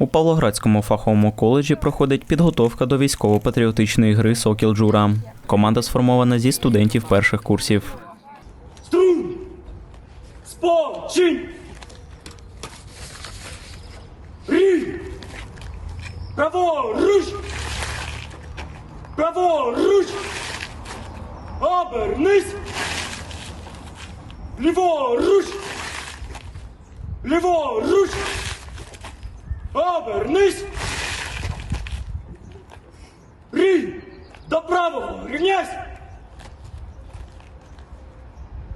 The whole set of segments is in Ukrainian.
У Павлоградському фаховому коледжі проходить підготовка до військово-патріотичної гри Сокіл Джура. Команда сформована зі студентів перших курсів. Струн! Спочин! Рі! Праворуч! Праворуч! Обернись! Ліворуч! Ліворуч! Обернись! Рі! До правого! Рівняйсь!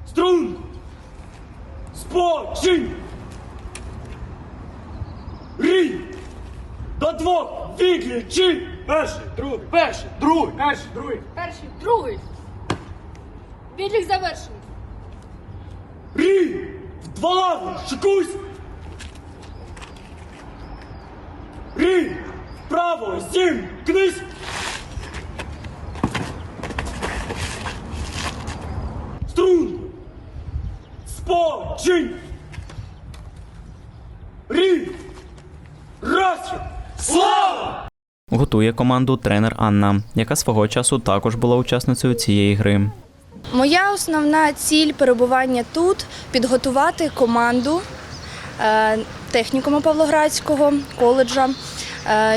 Струн! Спочин! Рій! До двох відлічи! Перший, другий, перший, другий, перший, другий. Перший, другий. Відлік завершений. Рій! В два лави, шикуйсь! Рій! Вправо, сім, кнись! Струн! Спочин! Рій! Раз! Слава! Готує команду тренер Анна, яка свого часу також була учасницею цієї гри. Моя основна ціль перебування тут підготувати команду е, технікуму Павлоградського коледжа,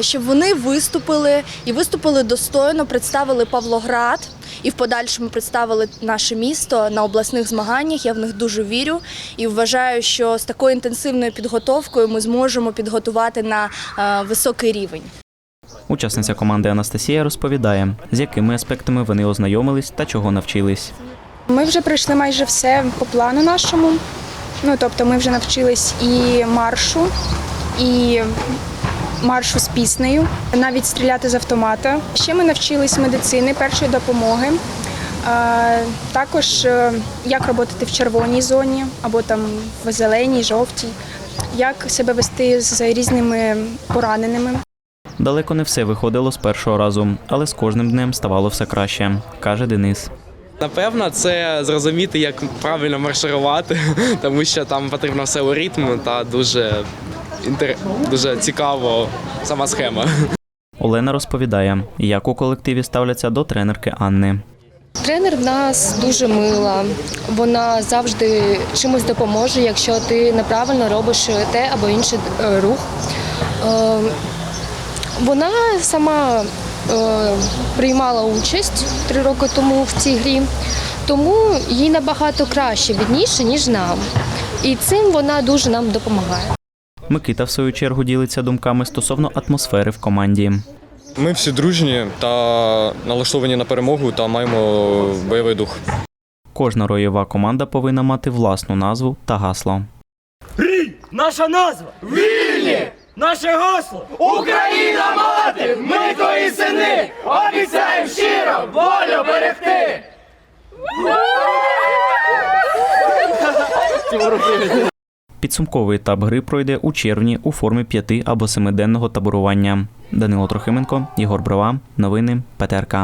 щоб вони виступили і виступили достойно, представили Павлоград і в подальшому представили наше місто на обласних змаганнях. Я в них дуже вірю і вважаю, що з такою інтенсивною підготовкою ми зможемо підготувати на е, високий рівень. Учасниця команди Анастасія розповідає, з якими аспектами вони ознайомились та чого навчились. Ми вже пройшли майже все по плану нашому. Ну тобто, ми вже навчились і маршу, і маршу з піснею, навіть стріляти з автомата. Ще ми навчились медицини, першої допомоги. Також е, як працювати в червоній зоні або там в зеленій, жовтій, як себе вести з різними пораненими. Далеко не все виходило з першого разу, але з кожним днем ставало все краще, каже Денис. Напевно, це зрозуміти, як правильно марширувати, тому що там потрібно все у ритм та дуже. Дуже цікаво сама схема. Олена розповідає, як у колективі ставляться до тренерки Анни. Тренер в нас дуже мила. Вона завжди чимось допоможе, якщо ти неправильно робиш те або інший е, рух. Е, Вона сама е, приймала участь три роки тому в цій грі, тому їй набагато краще відніше, ніж нам. І цим вона дуже нам допомагає. Микита, в свою чергу, ділиться думками стосовно атмосфери в команді. Ми всі дружні та налаштовані на перемогу та маємо бойовий дух. Кожна роєва команда повинна мати власну назву та гасло. Рій! Наша назва! Вільні! Наше гасло! Україна мати! Ми твої сини! Обіцяємо щиро волю берегти! Підсумковий етап гри пройде у червні у формі п'яти або семиденного таборування. Данило Трохименко, Єгор Брова. Новини ПТРК.